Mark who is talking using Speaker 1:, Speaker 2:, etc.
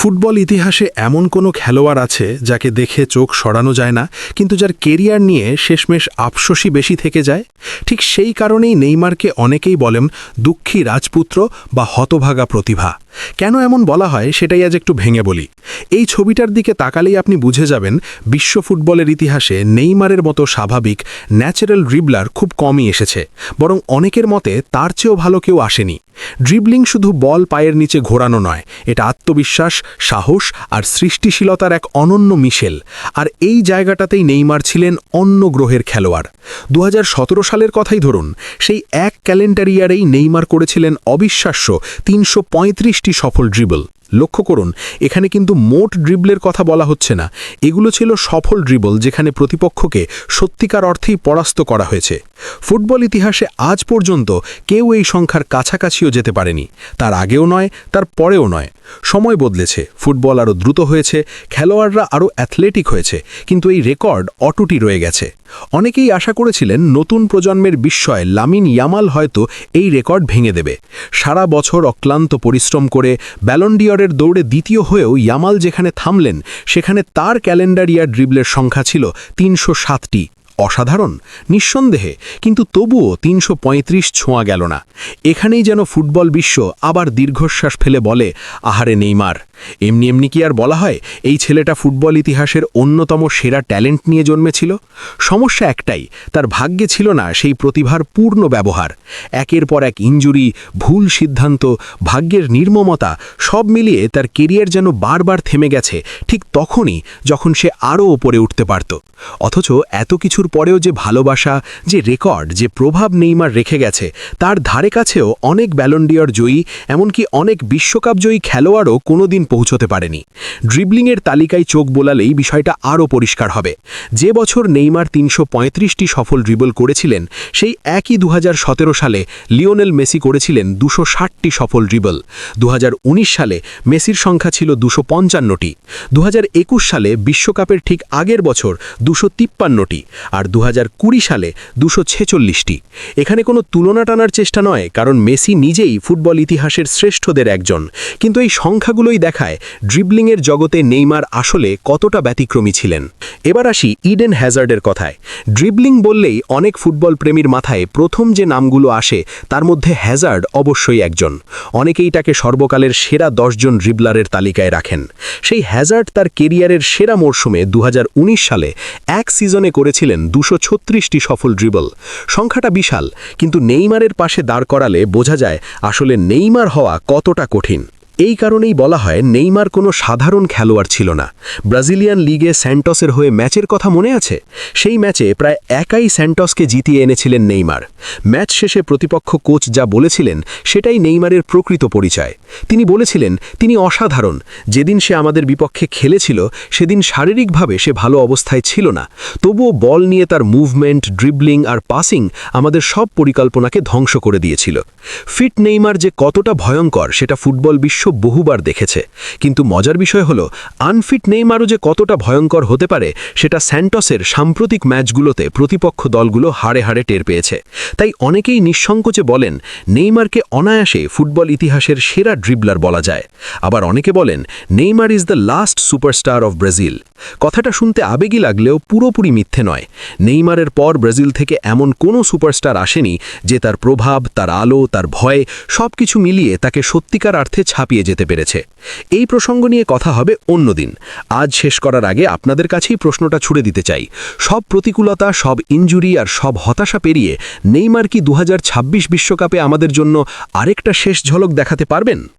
Speaker 1: Football ইতিহাসে এমন কোনো খেলোয়াড় আছে যাকে দেখে চোখ সরানো যায় না, কিন্তু যার কেরিয়ার নিয়ে শেষমেশ আফসোসই বেশি থেকে যায়? ঠিক সেই কারণেই নেইমারকে অনেকেই বলেন দুঃখী রাজপুত্র বা হতভাগা প্রতিভা। কেন এমন বলা হয় সেটাই আজ একটু ভেঙে বলি। এই ছবিটার দিকে তাকালেই আপনি বুঝে যাবেন বিশ্ব ফুটবলের ইতিহাসে নেইমারের মতো স্বাভাবিক ন্যাচারাল ড্রিবলার খুব কমই এসেছে, বরং অনেকের মতে তার চেয়েও ভালো কেউ আসেনি। ড্রিবলিং শুধু বল পায়ের নিচে ঘোরানো নয়, এটা আত্মবিশ্বাস, সাহস আর সৃষ্টিশীলতার এক অনন্য মিশেল, আর এই জায়গাটাতেই নেইমার ছিলেন অন্য গ্রহের খেলোয়াড়। দু হাজার সতেরো সালের কথাই ধরুন, সেই এক ক্যালেন্ডার ইয়ারেই নেইমার করেছিলেন অবিশ্বাস্য তিনশো পঁয়ত্রিশ পঁয়ত্রিশটি সফল ড্রিবল। লক্ষ্য করুন, এখানে কিন্তু মোট ড্রিবলের কথা বলা হচ্ছে না। এগুলো ছিল সফল ড্রিবল যেখানে প্রতিপক্ষকে সত্যিকার অর্থেই পরাস্ত করা হয়েছে। ফুটবল ইতিহাসে আজ পর্যন্ত কেউ এই সংখ্যার কাছাকাছিও যেতে পারেনি। তার আগেও নয়, তার পরেও নয়। সময় বদলেছে, ফুটবল আরও দ্রুত হয়েছে, খেলোয়াড়রা আরও অ্যাথলেটিক হয়েছে, কিন্তু এই রেকর্ড অটুটি রয়ে গেছে। অনেকেই আশা করেছিলেন নতুন প্রজন্মের বিস্ময় লামিন ইয়ামাল হয়তো এই রেকর্ড ভেঙে দেবে। সারা বছর অক্লান্ত পরিশ্রম করে ব্যালন্ডিয়রের দৌড়ে দ্বিতীয় হয়েও ইয়ামাল যেখানে থামলেন, সেখানে তার ক্যালেন্ডার ইয়ার ড্রিবলের সংখ্যা ছিল তিনশো সাতটি। অসাধারণ, নিঃসন্দেহে, কিন্তু তবুও তিনশো পঁয়ত্রিশ ছোঁয়া গেল না। এখানেই যেন ফুটবল বিশ্ব আবার দীর্ঘশ্বাস ফেলে বলে, আহারে নেইমার। এমনি এমনি কি আর বলা হয়, এই ছেলেটা ফুটবল ইতিহাসের অন্যতম সেরা ট্যালেন্ট নিয়ে জন্মেছিল? সমস্যা একটাই, তার ভাগ্যে ছিল না সেই প্রতিভার পূর্ণ ব্যবহার। একের পর এক ইঞ্জুরি, ভুল সিদ্ধান্ত, ভাগ্যের নির্মমতা, সব মিলিয়ে তার কেরিয়ার যেন বারবার থেমে গেছে, ঠিক তখনই যখন সে আরও ওপরে উঠতে পারত। অথচ এত কিছুর পরেও যে ভালোবাসা, যে রেকর্ড, যে প্রভাব নেইমার রেখে গেছে, তার ধারে কাছেও অনেক ব্যালন্ডিয়র জয়ী, এমনকি অনেক বিশ্বকাপ জয়ী খেলোয়াড়ও কোনোদিন পৌঁছতে পারেনি। ড্রিবলিংয়ের তালিকায় চোখ বোলালেই বিষয়টা আরও পরিষ্কার হবে। যে বছর নেইমার তিনশো সফল ড্রিবল করেছিলেন, সেই একই দু হাজার সতেরো সালে লিওনেল মেসি করেছিলেন দুশো ষাটটি সফল ড্রিবল। দু হাজার উনিশ সালে মেসির সংখ্যা ছিল দুশো পঞ্চান্নটি। দু হাজার একুশ সালে বিশ্বকাপের ঠিক আগের বছর দুশো তিপ্পান্নটি আর দু হাজার কুড়ি সালে দুশো ছেচল্লিশটি। এখানে কোনো তুলনা টানার চেষ্টা নয়, কারণ মেসি নিজেই ফুটবল ইতিহাসের শ্রেষ্ঠদের একজন। কিন্তু এই সংখ্যাগুলোই দেখায় ড্রিবলিংয়ের জগতে নেইমার আসলে কতটা ব্যতিক্রমী ছিলেন। এবার আসি ইডেন হ্যাজার্ডের কথায়। ড্রিবলিং বললেই অনেক ফুটবল প্রেমীর মাথায় প্রথম যে নামগুলো আসে, তার মধ্যে হ্যাজার্ড অবশ্যই একজন। অনেকেই তাকে সর্বকালের সেরা দশজন ড্রিবলারের তালিকায় রাখেন। সেই হ্যাজার্ড তার কেরিয়ারের সেরা মরশুমে দু হাজার উনিশ সালে এক সিজনে করেছিলেন দুশো ছত্রিশটি সফল ড্রিবল সংখ্যাটা বিশাল, কিন্তু নেইমারের পাশে দাঁড় করালে বোঝা যায় আসলে নেইমার হওয়া কতটা কঠিন। এই কারণেই বলা হয় নেইমার কোনো সাধারণ খেলোয়াড় ছিল না। ব্রাজিলিয়ান লিগে স্যান্টসের হয়ে ম্যাচের কথা মনে আছে? সেই ম্যাচে প্রায় একাই স্যান্টসকে জিতিয়ে এনেছিলেন নেইমার। ম্যাচ শেষে প্রতিপক্ষ কোচ যা বলেছিলেন, সেটাই নেইমারের প্রকৃত পরিচয়। তিনি বলেছিলেন, তিনি অসাধারণ। যেদিন সে আমাদের বিপক্ষে খেলেছিল, সেদিন শারীরিকভাবে সে ভালো অবস্থায় ছিল না। তবুও বল নিয়ে তার মুভমেন্ট, ড্রিবলিং আর পাসিং আমাদের সব পরিকল্পনাকে ধ্বংস করে দিয়েছিল। ফিট নেইমার যে কতটা ভয়ঙ্কর, সেটা ফুটবল বিশ্ব বহুবার দেখেছে। কিন্তু মজার বিষয় হল, আনফিট নেইমারও যে কতটা ভয়ঙ্কর হতে পারে, সেটা স্যান্টসের সাম্প্রতিক ম্যাচগুলোতে প্রতিপক্ষ দলগুলো হাড়ে হাড়ে টের পেয়েছে। তাই অনেকেই নিঃসংকোচে বলেন, নেইমারকে অনায়াসে ফুটবল ইতিহাসের সেরা ড্রিবলার বলা যায়। আবার অনেকে বলেন, Neymar is the last superstar of Brazil. কথাটা শুনতে আবেগী লাগলেও পুরোপুরি মিথ্যে নয়। নেইমারের পর ব্রাজিল থেকে এমন কোনো সুপারস্টার আসেনি, যে তার প্রভাব, তার আলো, তার ভয় সব কিছু মিলিয়ে তাকে সত্যিকার অর্থে ছাপিয়ে যেতে পেরেছে। এই প্রসঙ্গ নিয়ে কথা হবে অন্যদিন আজ শেষ করার আগে আপনাদের কাছেই প্রশ্নটা ছুড়ে দিতে চাই। সব প্রতিকূলতা, সব ইঞ্জুরি আর সব হতাশা পেরিয়ে নেইমার কি দু বিশ্বকাপে আমাদের জন্য আরেকটা শেষ ঝলক দেখাতে পারবেন?